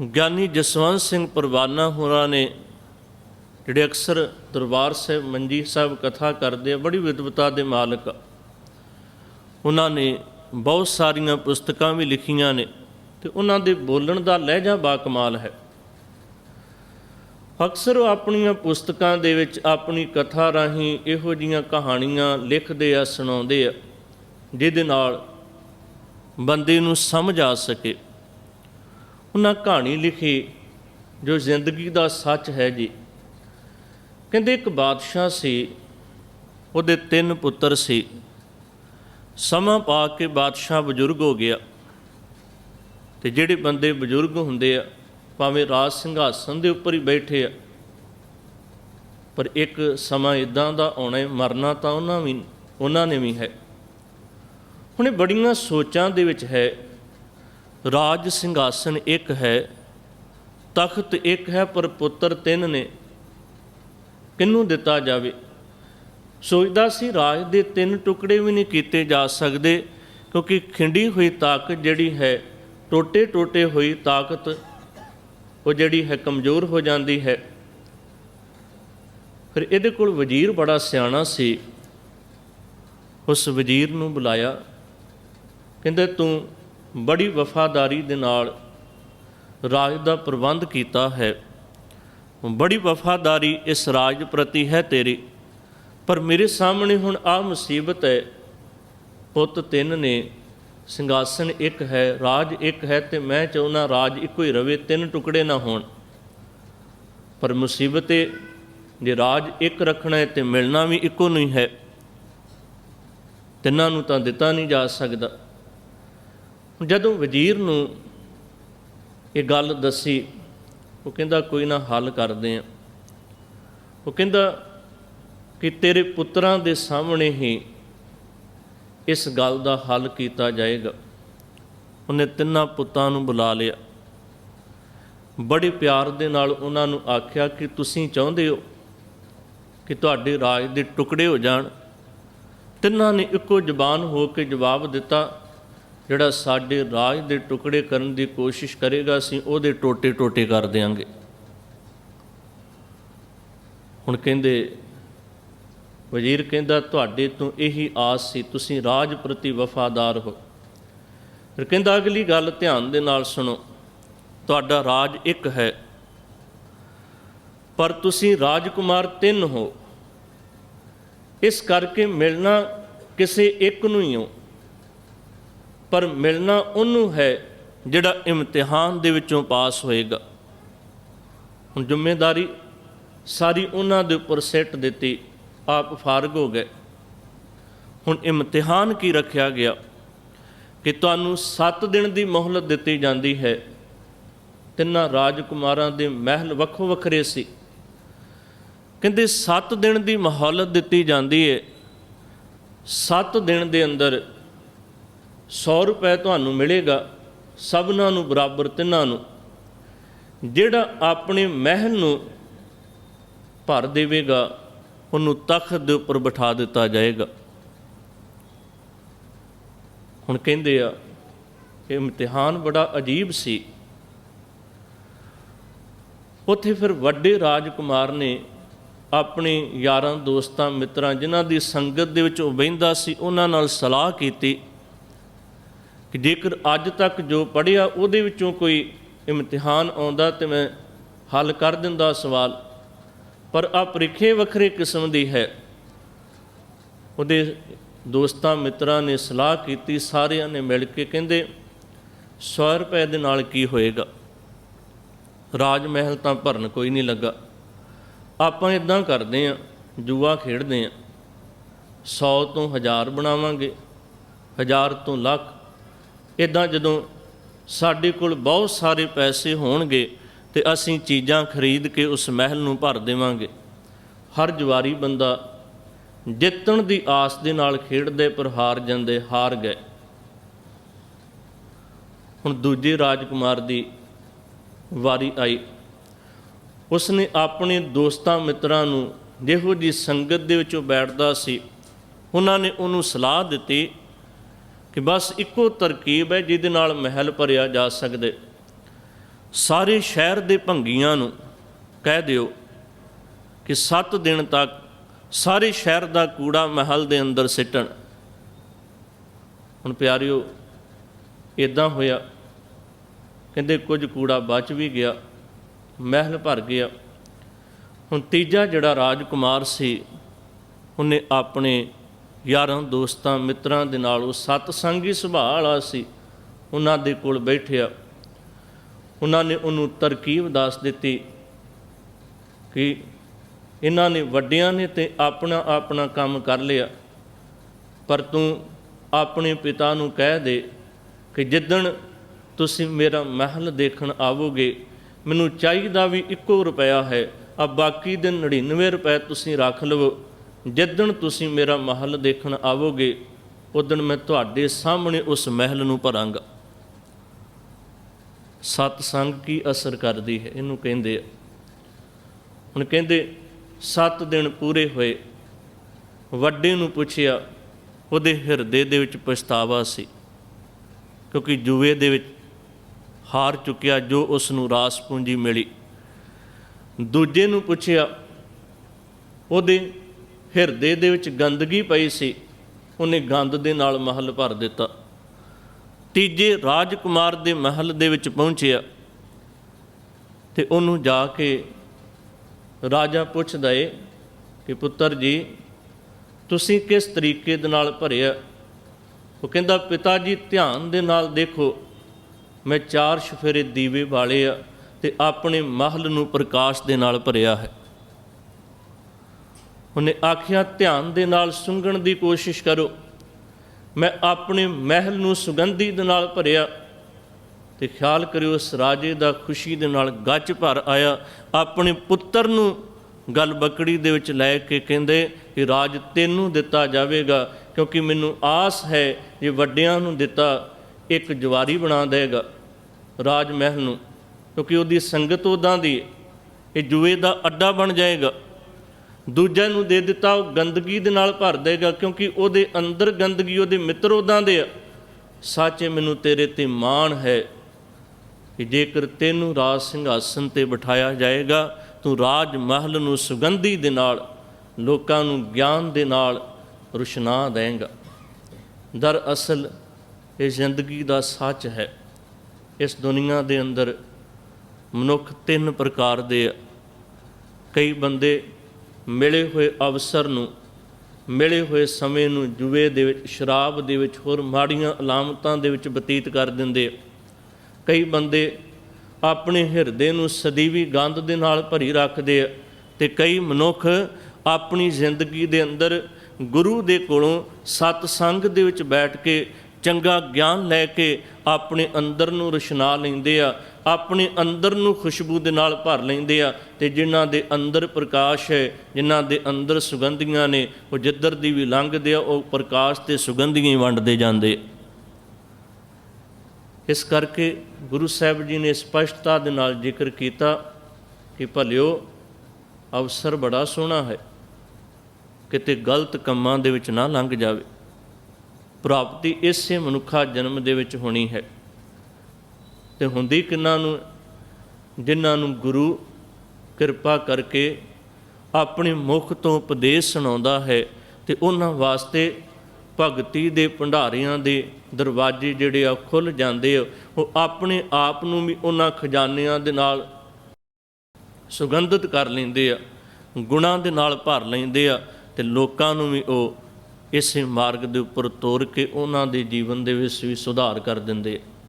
ਗਿਆਨੀ ਜਸਵੰਤ ਸਿੰਘ ਪਰਵਾਨਾ ਹੋਰਾਂ ਨੇ ਜਿਹੜੇ ਅਕਸਰ ਦਰਬਾਰ ਸਾਹਿਬ, ਮੰਜੀ ਸਾਹਿਬ ਕਥਾ ਕਰਦੇ ਆ, ਬੜੀ ਵਿਦਵਤਾ ਦੇ ਮਾਲਕ ਆ। ਉਹਨਾਂ ਨੇ ਬਹੁਤ ਸਾਰੀਆਂ ਪੁਸਤਕਾਂ ਵੀ ਲਿਖੀਆਂ ਨੇ ਤੇ ਉਹਨਾਂ ਦੇ ਬੋਲਣ ਦਾ ਲਹਿਜਾ ਬਾ ਕਮਾਲ ਹੈ ਅਕਸਰ ਉਹ ਆਪਣੀਆਂ ਪੁਸਤਕਾਂ ਦੇ ਵਿੱਚ ਆਪਣੀ ਕਥਾ ਰਾਹੀਂ ਇਹੋ ਜੀਆਂ ਕਹਾਣੀਆਂ ਲਿਖਦੇ ਆ, ਸੁਣਾਉਂਦੇ ਆ, ਜਿਹਦੇ ਨਾਲ ਬੰਦੇ ਨੂੰ ਸਮਝ ਆ ਸਕੇ ਉਹਨਾਂ ਕਹਾਣੀ ਲਿਖੀ ਜੋ ਜ਼ਿੰਦਗੀ ਦਾ ਸੱਚ ਹੈ ਜੀ। ਕਹਿੰਦੇ ਇੱਕ ਬਾਦਸ਼ਾਹ ਸੀ, ਉਹਦੇ ਤਿੰਨ ਪੁੱਤਰ ਸੀ। ਸਮਾਂ ਪਾ ਕੇ ਬਾਦਸ਼ਾਹ ਬਜ਼ੁਰਗ ਹੋ ਗਿਆ। ਤੇ ਜਿਹੜੇ ਬੰਦੇ ਬਜ਼ੁਰਗ ਹੁੰਦੇ ਆ, ਭਾਵੇਂ ਰਾਜ ਸਿੰਘਾਸਨ ਦੇ ਉੱਪਰ ਹੀ ਬੈਠੇ ਆ, ਪਰ ਇੱਕ ਸਮਾਂ ਇਦਾਂ ਦਾ ਆਉਣਾ ਮਰਨਾ ਤਾਂ ਉਹਨਾਂ ਵੀ, ਉਹਨਾਂ ਨੇ ਵੀ ਹੈ। ਹੁਣ ਇਹ ਬੜੀਆਂ ਸੋਚਾਂ ਦੇ ਵਿੱਚ ਹੈ ਰਾਜ ਸਿੰਘਾਸਨ ਇੱਕ ਹੈ, ਤਖਤ ਇੱਕ ਹੈ, ਪਰ ਪੁੱਤਰ ਤਿੰਨ ਨੇ। ਕਿਹਨੂੰ ਦਿੱਤਾ ਜਾਵੇ? ਸੋਚਦਾ ਸੀ ਰਾਜ ਦੇ ਤਿੰਨ ਟੁਕੜੇ ਵੀ ਨਹੀਂ ਕੀਤੇ ਜਾ ਸਕਦੇ, ਕਿਉਂਕਿ ਖਿੰਡੀ ਹੋਈ ਤਾਕਤ ਜਿਹੜੀ ਹੈ ਟੋਟੇ ਟੋਟੇ ਹੋਈ ਤਾਕਤ, ਉਹ ਜਿਹੜੀ ਹੈ ਕਮਜ਼ੋਰ ਹੋ ਜਾਂਦੀ ਹੈ। ਫਿਰ ਇਹਦੇ ਕੋਲ ਵਜ਼ੀਰ ਬੜਾ ਸਿਆਣਾ ਸੀ। ਉਸ ਵਜ਼ੀਰ ਨੂੰ ਬੁਲਾਇਆ, ਕਹਿੰਦੇ, ਤੂੰ ਬੜੀ ਵਫਾਦਾਰੀ ਦੇ ਨਾਲ ਰਾਜ ਦਾ ਪ੍ਰਬੰਧ ਕੀਤਾ ਹੈ। ਬੜੀ ਵਫਾਦਾਰੀ ਇਸ ਰਾਜ ਪ੍ਰਤੀ ਹੈ ਤੇਰੀ। ਪਰ ਮੇਰੇ ਸਾਹਮਣੇ ਹੁਣ ਆ ਮੁਸੀਬਤ ਹੈ। ਪੁੱਤ ਤਿੰਨ ਨੇ ਸਿੰਘਾਸਨ ਇੱਕ ਹੈ, ਰਾਜ ਇੱਕ ਹੈ ਤੇ ਮੈਂ ਚਾਹੁੰਦਾ ਰਾਜ ਇੱਕੋ ਹੀ ਰਵੇ, ਤਿੰਨ ਟੁਕੜੇ ਨਾ ਹੋਣ। ਪਰ ਮੁਸੀਬਤ ਇਹ ਜੇ ਰਾਜ ਇੱਕ ਰੱਖਣਾ ਹੈ ਤੇ ਮਿਲਣਾ ਵੀ ਇੱਕੋ ਨਹੀਂ ਹੈ। ਤਿੰਨਾਂ ਨੂੰ ਤਾਂ ਦਿੱਤਾ ਨਹੀਂ ਜਾ ਸਕਦਾ। ਜਦੋਂ ਵਜ਼ੀਰ ਨੂੰ ਇਹ ਗੱਲ ਦੱਸੀ, ਉਹ ਕਹਿੰਦਾ, ਕੋਈ ਨਾ, ਹੱਲ ਕਰਦੇ ਆ। ਉਹ ਕਹਿੰਦਾ ਕਿ ਤੇਰੇ ਪੁੱਤਰਾਂ ਦੇ ਸਾਹਮਣੇ ਹੀ ਇਸ ਗੱਲ ਦਾ ਹੱਲ ਕੀਤਾ ਜਾਏਗਾ। ਉਹਨੇ ਤਿੰਨਾਂ ਪੁੱਤਾਂ ਨੂੰ ਬੁਲਾ ਲਿਆ। ਬੜੇ ਪਿਆਰ ਦੇ ਨਾਲ ਉਹਨਾਂ ਨੂੰ ਆਖਿਆ ਕਿ ਤੁਸੀਂ ਚਾਹੁੰਦੇ ਹੋ ਕਿ ਤੁਹਾਡੇ ਰਾਜ ਦੇ ਟੁਕੜੇ ਹੋ ਜਾਣ। ਤਿੰਨਾਂ ਨੇ ਇੱਕੋ ਜ਼ਬਾਨ ਹੋ ਕੇ ਜਵਾਬ ਦਿੱਤਾ ਜਿਹੜਾ ਸਾਡੇ ਰਾਜ ਦੇ ਟੁਕੜੇ ਕਰਨ ਦੀ ਕੋਸ਼ਿਸ਼ ਕਰੇਗਾ, ਅਸੀਂ ਉਹਦੇ ਟੋਟੇ ਟੋਟੇ ਕਰ ਦੇਾਂਗੇ ਹੁਣ ਕਹਿੰਦੇ, ਵਜ਼ੀਰ ਕਹਿੰਦਾ, ਤੁਹਾਡੇ ਤੋਂ ਇਹੀ ਆਸ ਸੀ, ਤੁਸੀਂ ਰਾਜ ਪ੍ਰਤੀ ਵਫਾਦਾਰ ਹੋ। ਫਿਰ ਕਹਿੰਦਾ, ਅਗਲੀ ਗੱਲ ਧਿਆਨ ਦੇ ਨਾਲ ਸੁਣੋ, ਤੁਹਾਡਾ ਰਾਜ ਇੱਕ ਹੈ, ਪਰ ਤੁਸੀਂ ਰਾਜਕੁਮਾਰ ਤਿੰਨ ਹੋ। ਇਸ ਕਰਕੇ ਮਿਲਣਾ ਕਿਸੇ ਇੱਕ ਨੂੰ ਹੀ ਹੋ। ਪਰ ਮਿਲਣਾ ਉਹਨੂੰ ਹੈ ਜਿਹੜਾ ਇਮਤਿਹਾਨ ਦੇ ਵਿੱਚੋਂ ਪਾਸ ਹੋਏਗਾ। ਹੁਣ ਜ਼ਿੰਮੇਵਾਰੀ ਸਾਰੀ ਉਹਨਾਂ ਦੇ ਉੱਪਰ ਸੈੱਟ ਦਿੱਤੀ, ਆਪ ਫਾਰਗ ਹੋ ਗਏ। ਹੁਣ ਇਮਤਿਹਾਨ ਕੀ ਰੱਖਿਆ ਗਿਆ? ਕਿ ਤੁਹਾਨੂੰ 7 ਦਿਨ ਦੀ ਮੋਹਲਤ ਦਿੱਤੀ ਜਾਂਦੀ ਹੈ। ਤਿੰਨਾਂ ਰਾਜਕੁਮਾਰਾਂ ਦੇ ਮਹਿਲ ਵੱਖੋ ਵੱਖਰੇ ਸੀ। ਕਹਿੰਦੇ 7 ਦਿਨ ਦੀ ਮੋਹਲਤ ਦਿੱਤੀ ਜਾਂਦੀ ਹੈ 7 ਦਿਨ ਦੇ ਅੰਦਰ 100 ਰੁਪਏ ਤੁਹਾਨੂੰ ਮਿਲੇਗਾ, ਸਭਨਾਂ ਨੂੰ ਬਰਾਬਰ ਤਿੰਨਾਂ ਨੂੰ। ਜਿਹੜਾ ਆਪਣੇ ਮਹਿਲ ਨੂੰ ਭਰ ਦੇਵੇਗਾ, ਉਹਨੂੰ ਤਖਤ ਦੇ ਉੱਪਰ ਬਿਠਾ ਦਿੱਤਾ ਜਾਏਗਾ। ਹੁਣ ਕਹਿੰਦੇ ਆ, ਇਹ ਇਮਤਿਹਾਨ ਬੜਾ ਅਜੀਬ ਸੀ। ਉੱਥੇ ਫਿਰ ਵੱਡੇ ਰਾਜਕੁਮਾਰ ਨੇ ਆਪਣੇ ਯਾਰਾਂ, ਦੋਸਤਾਂ, ਮਿੱਤਰਾਂ, ਜਿਨ੍ਹਾਂ ਦੀ ਸੰਗਤ ਦੇ ਵਿੱਚ ਉਹ ਬਹਿੰਦਾ ਸੀ, ਉਹਨਾਂ ਨਾਲ ਸਲਾਹ ਕੀਤੀ। ਕਿ ਜੇਕਰ ਅੱਜ ਤੱਕ ਜੋ ਪੜਿਆ ਉਹਦੇ ਵਿੱਚੋਂ ਕੋਈ ਇਮਤਿਹਾਨ ਆਉਂਦਾ ਤੇ ਮੈਂ ਹੱਲ ਕਰ ਦਿੰਦਾ ਸਵਾਲ, ਪਰ ਆ ਪ੍ਰੀਖੇ ਵੱਖਰੇ ਕਿਸਮ ਦੀ ਹੈ। ਉਹਦੇ ਦੋਸਤਾਂ ਮਿੱਤਰਾਂ ਨੇ ਸਲਾਹ ਕੀਤੀ, ਸਾਰਿਆਂ ਨੇ ਮਿਲ ਕੇ ਕਹਿੰਦੇ 100 ਰੁਪਏ ਦੇ ਨਾਲ ਕੀ ਹੋਏਗਾ? ਰਾਜ ਮਹਿਲ ਤਾਂ ਭਰਨ ਕੋਈ ਨਹੀਂ ਲੱਗਾ। ਆਪਾਂ ਇਦਾਂ ਕਰਦੇ ਆਂ ਜੂਆ ਖੇਡਦੇ ਆਂ 100 ਤੋਂ 1000 ਬਣਾਵਾਂਗੇ 1000 ਤੋਂ ਲੱਖ ਇਦਾਂ ਜਦੋਂ ਸਾਡੇ ਕੋਲ ਬਹੁਤ ਸਾਰੇ ਪੈਸੇ ਹੋਣਗੇ ਤੇ ਅਸੀਂ ਚੀਜ਼ਾਂ ਖਰੀਦ ਕੇ ਉਸ ਮਹਿਲ ਨੂੰ ਭਰ ਦੇਵਾਂਗੇ। ਹਰ ਜਵਾਰੀ ਬੰਦਾ ਜਿੱਤਣ ਦੀ ਆਸ ਦੇ ਨਾਲ ਖੇਡਦੇ ਪਰ ਹਾਰ ਜਾਂਦੇ ਹਾਰ ਗਏ। ਹੁਣ ਦੂਜੇ ਰਾਜਕੁਮਾਰ ਦੀ ਵਾਰੀ ਆਈ। ਉਸਨੇ ਆਪਣੇ ਦੋਸਤਾਂ ਮਿੱਤਰਾਂ ਨੂੰ ਜਿਹੋ ਜੀ ਸੰਗਤ ਦੇ ਵਿੱਚੋਂ ਬੈਠਦਾ ਸੀ, ਉਹਨਾਂ ਨੇ ਉਹਨੂੰ ਸਲਾਹ ਦਿੱਤੀ ਕਿ ਬਸ ਇੱਕੋ ਤਰਕੀਬ ਹੈ ਜਿਹਦੇ ਨਾਲ ਮਹਿਲ ਭਰਿਆ ਜਾ ਸਕਦੇ। ਸਾਰੇ ਸ਼ਹਿਰ ਦੇ ਭੰਗੀਆਂ ਨੂੰ ਕਹਿ ਦਿਓ ਕਿ 7 ਦਿਨ ਤੱਕ ਸਾਰੇ ਸ਼ਹਿਰ ਦਾ ਕੂੜਾ ਮਹਿਲ ਦੇ ਅੰਦਰ ਸਿੱਟਣ। ਹੁਣ ਪਿਆਰਿਓ ਇਦਾਂ ਹੋਇਆ। ਕਹਿੰਦੇ ਕੁਝ ਕੂੜਾ ਬਚ ਵੀ ਗਿਆ, ਮਹਿਲ ਭਰ ਗਿਆ। ਹੁਣ ਤੀਜਾ ਜਿਹੜਾ ਰਾਜਕੁਮਾਰ ਸੀ, ਉਹਨੇ ਆਪਣੇ ਯਾਰਾਂ ਦੋਸਤਾਂ ਮਿੱਤਰਾਂ ਦੇ ਨਾਲ ਉਹ ਸਤਸੰਗੀ ਸੁਭਾਅ ਵਾਲਾ ਸੀ। ਉਹਨਾਂ ਦੇ ਕੋਲ ਬੈਠਿਆ। ਉਹਨਾਂ ਨੇ ਉਹਨੂੰ ਤਰਕੀਬ ਦੱਸ ਦਿੱਤੀ ਕਿ ਇਹਨਾਂ ਨੇ ਵੱਡਿਆਂ ਨੇ ਤੇ ਆਪਣਾ ਆਪਣਾ ਕੰਮ ਕਰ ਲਿਆ। ਪਰ ਤੂੰ ਆਪਣੇ ਪਿਤਾ ਨੂੰ ਕਹਿ ਦੇ ਕਿ ਜਿੱਦਣ ਤੁਸੀਂ ਮੇਰਾ ਮਹਿਲ ਦੇਖਣ ਆਵੋਗੇ, ਮੈਨੂੰ ਚਾਹੀਦਾ ਵੀ ਇੱਕੋ ਰੁਪਇਆ ਹੈ। ਆ ਬਾਕੀ ਦੇ 99 ਰੁਪਏ ਤੁਸੀਂ ਰੱਖ ਲਵੋ। ਜਿੱਦਣ ਤੁਸੀਂ ਮੇਰਾ ਮਹਿਲ ਦੇਖਣ ਆਵੋਗੇ, ਉਦਣ ਮੈਂ ਤੁਹਾਡੇ ਸਾਹਮਣੇ ਉਸ ਮਹਿਲ ਨੂੰ ਭਰਾਂਗਾ। ਸਤ ਸੰਗ ਕੀ ਅਸਰ ਕਰਦੀ ਹੈ? ਇਹਨੂੰ ਕਹਿੰਦੇ ਆ। ਹੁਣ ਕਹਿੰਦੇ 7 ਦਿਨ ਪੂਰੇ ਹੋਏ। ਵੱਡੇ ਨੂੰ ਪੁੱਛਿਆ, ਉਹਦੇ ਹਿਰਦੇ ਦੇ ਵਿੱਚ ਪਛਤਾਵਾ ਸੀ। ਕਿਉਂਕਿ ਜੂਏ ਦੇ ਵਿੱਚ ਹਾਰ ਚੁੱਕਿਆ, ਜੋ ਉਸ ਨੂੰ ਰਾਸ ਪੂੰਜੀ ਮਿਲੀ। ਦੂਜੇ ਨੂੰ ਪੁੱਛਿਆ, ਉਹਦੇ ਹਿਰਦੇ ਦੇ ਵਿੱਚ ਗੰਦਗੀ ਪਈ ਸੀ, ਉਹਨੇ ਗੰਦ ਦੇ ਨਾਲ ਮਹਲ ਭਰ ਦਿੱਤਾ। ਤੀਜੇ ਰਾਜਕੁਮਾਰ ਦੇ ਮਹਿਲ ਦੇ ਵਿੱਚ ਪਹੁੰਚਿਆ ਤੇ ਉਹਨੂੰ ਜਾ ਕੇ ਰਾਜਾ ਪੁੱਛਦਾ ਏ ਕਿ, ਪੁੱਤਰ ਜੀ, ਤੁਸੀਂ ਕਿਸ ਤਰੀਕੇ ਦੇ ਨਾਲ ਭਰਿਆ? ਉਹ ਕਹਿੰਦਾ, ਪਿਤਾ ਜੀ, ਧਿਆਨ ਦੇ ਨਾਲ ਦੇਖੋ, ਮੈਂ ਚਾਰ ਸ਼ਫੇਰੇ ਦੀਵੇ ਵਾਲੇ ਆ ਤੇ ਆਪਣੇ ਮਹਿਲ ਨੂੰ ਪ੍ਰਕਾਸ਼ ਦੇ ਨਾਲ ਭਰਿਆ ਹੈ। ਉਹਨੇ ਆਖਿਆ, ਧਿਆਨ ਦੇ ਨਾਲ ਸੁੰਘਣ ਦੀ ਕੋਸ਼ਿਸ਼ ਕਰੋ। ਮੈਂ ਆਪਣੇ ਮਹਿਲ ਨੂੰ ਸੁਗੰਧੀ ਦੇ ਨਾਲ ਭਰਿਆ ਤੇ ਖਿਆਲ ਕਰਿਓ, ਉਸ ਰਾਜੇ ਦਾ ਖੁਸ਼ੀ ਦੇ ਨਾਲ ਗੱਜ ਭਰ ਆਇਆ। ਆਪਣੇ ਪੁੱਤਰ ਨੂੰ ਗਲ ਬੱਕੜੀ ਦੇ ਵਿੱਚ ਲੈ ਕੇ ਕਹਿੰਦੇ ਕਿ, ਰਾਜ, ਤੈਨੂੰ ਦਿੱਤਾ ਜਾਵੇਗਾ, ਕਿਉਂਕਿ ਮੈਨੂੰ ਆਸ ਹੈ ਜੇ ਵੱਡਿਆਂ ਨੂੰ ਦਿੱਤਾ, ਇੱਕ ਜਵਾਰੀ ਬਣਾ ਦੇਗਾ ਰਾਜ ਮਹਿਲ ਨੂੰ, ਕਿਉਂਕਿ ਉਹਦੀ ਸੰਗਤ ਉਦਾਂ ਦੀ ਇਹ ਜੂਏ ਦਾ ਅੱਡਾ ਬਣ ਜਾਏਗਾ। ਦੂਜਿਆਂ ਨੂੰ ਦੇ ਦਿੱਤਾ, ਉਹ ਗੰਦਗੀ ਦੇ ਨਾਲ ਭਰ ਦੇਗਾ, ਕਿਉਂਕਿ ਉਹਦੇ ਅੰਦਰ ਗੰਦਗੀ, ਉਹਦੇ ਮਿੱਤਰ ਉਦਾਂ ਦੇ ਆ। ਸੱਚੇ, ਮੈਨੂੰ ਤੇਰੇ ਤੇ ਮਾਣ ਹੈ ਕਿ ਜੇਕਰ ਤੈਨੂੰ ਰਾਜ ਸਿੰਘਾਸਨ ਤੇ ਬਿਠਾਇਆ ਜਾਏਗਾ, ਤੂੰ ਰਾਜ ਮਹਿਲ ਨੂੰ ਸੁਗੰਧੀ ਦੇ ਨਾਲ, ਲੋਕਾਂ ਨੂੰ ਗਿਆਨ ਦੇ ਨਾਲ ਰੁਸ਼ਨਾ ਦੇਂਗਾ। ਦਰਅਸਲ, ਇਹ ਜ਼ਿੰਦਗੀ ਦਾ ਸੱਚ ਹੈ। ਇਸ ਦੁਨੀਆ ਦੇ ਅੰਦਰ ਮਨੁੱਖ ਤਿੰਨ ਪ੍ਰਕਾਰ ਦੇ ਆ। ਕਈ ਬੰਦੇ ਮਿਲੇ ਹੋਏ ਅਵਸਰ ਨੂੰ, ਮਿਲੇ ਹੋਏ ਸਮੇਂ ਨੂੰ ਜੂਏ ਦੇ ਵਿੱਚ, ਸ਼ਰਾਬ ਦੇ ਵਿੱਚ ਹੋਰ ਮਾੜੀਆਂ ਅਲਾਮਤਾਂ ਦੇ ਵਿੱਚ ਬਤੀਤ ਕਰ ਦਿੰਦੇ। ਆ ਕਈ ਬੰਦੇ ਆਪਣੇ ਹਿਰਦੇ ਨੂੰ ਸਦੀਵੀ ਗੰਧ ਦੇ ਨਾਲ ਭਰੀ ਰੱਖਦੇ ਆ ਤੇ ਕਈ ਮਨੁੱਖ ਆਪਣੀ ਜ਼ਿੰਦਗੀ ਦੇ ਅੰਦਰ ਗੁਰੂ ਦੇ ਕੋਲੋਂ ਸਤ ਸੰਗ ਦੇ ਵਿੱਚ ਬੈਠ ਕੇ ਚੰਗਾ ਗਿਆਨ ਲੈ ਕੇ ਆਪਣੇ ਅੰਦਰ ਨੂੰ ਰੁਸ਼ਨਾ ਲੈਂਦੇ ਆ, ਆਪਣੇ ਅੰਦਰ ਨੂੰ ਖੁਸ਼ਬੂ ਦੇ ਨਾਲ ਭਰ ਲੈਂਦੇ ਆ ਤੇ ਜਿਨ੍ਹਾਂ ਦੇ ਅੰਦਰ ਪ੍ਰਕਾਸ਼ ਹੈ, ਜਿਨ੍ਹਾਂ ਦੇ ਅੰਦਰ ਸੁਗੰਧੀਆਂ ਨੇ, ਉਹ ਜਿੱਧਰ ਦੀ ਵੀ ਲੰਘਦੇ ਆ, ਉਹ ਪ੍ਰਕਾਸ਼ ਤੇ ਸੁਗੰਧੀਆਂ ਹੀ ਵੰਡਦੇ ਜਾਂਦੇ ਇਸ ਕਰਕੇ ਗੁਰੂ ਸਾਹਿਬ ਜੀ ਨੇ ਸਪਸ਼ਟਤਾ ਦੇ ਨਾਲ ਜ਼ਿਕਰ ਕੀਤਾ ਕਿ ਭਲਿਓ ਅਵਸਰ ਬੜਾ ਸੋਹਣਾ ਹੈ, ਕਿਤੇ ਗਲਤ ਕੰਮਾਂ ਦੇ ਵਿੱਚ ਨਾ ਲੰਘ ਜਾਵੇ। ਪ੍ਰਾਪਤੀ ਇਸੇ ਮਨੁੱਖਾ ਜਨਮ ਦੇ ਵਿੱਚ ਹੋਣੀ ਹੈ। ਤੇ ਹੁੰਦੀ ਕਿੰਨਾਂ ਨੂੰ? ਜਿਨ੍ਹਾਂ ਨੂੰ ਗੁਰੂ ਕਿਰਪਾ ਕਰਕੇ ਆਪਣੇ ਮੁਖ ਤੋਂ ਉਪਦੇਸ਼ ਸੁਣਾਉਂਦਾ ਹੈ ਤੇ ਉਹਨਾਂ ਵਾਸਤੇ ਭਗਤੀ ਦੇ ਭੰਡਾਰਿਆਂ ਦੇ ਦਰਵਾਜ਼ੇ ਜਿਹੜੇ ਆ ਖੁੱਲ ਜਾਂਦੇ ਆ, ਉਹ ਆਪਣੇ ਆਪ ਨੂੰ ਵੀ ਉਹਨਾਂ ਖਜ਼ਾਨਿਆਂ ਦੇ ਨਾਲ ਸੁਗੰਧਿਤ ਕਰ ਲੈਂਦੇ ਆ, ਗੁਣਾਂ ਦੇ ਨਾਲ ਭਰ ਲੈਂਦੇ ਆ ਤੇ ਲੋਕਾਂ ਨੂੰ ਵੀ ਉਹ ਇਸੇ ਮਾਰਗ ਦੇ ਉੱਪਰ ਤੋਰ ਕੇ ਉਹਨਾਂ ਦੇ ਜੀਵਨ ਦੇ ਵਿੱਚ ਵੀ ਸੁਧਾਰ ਕਰ ਦਿੰਦੇ ਆ।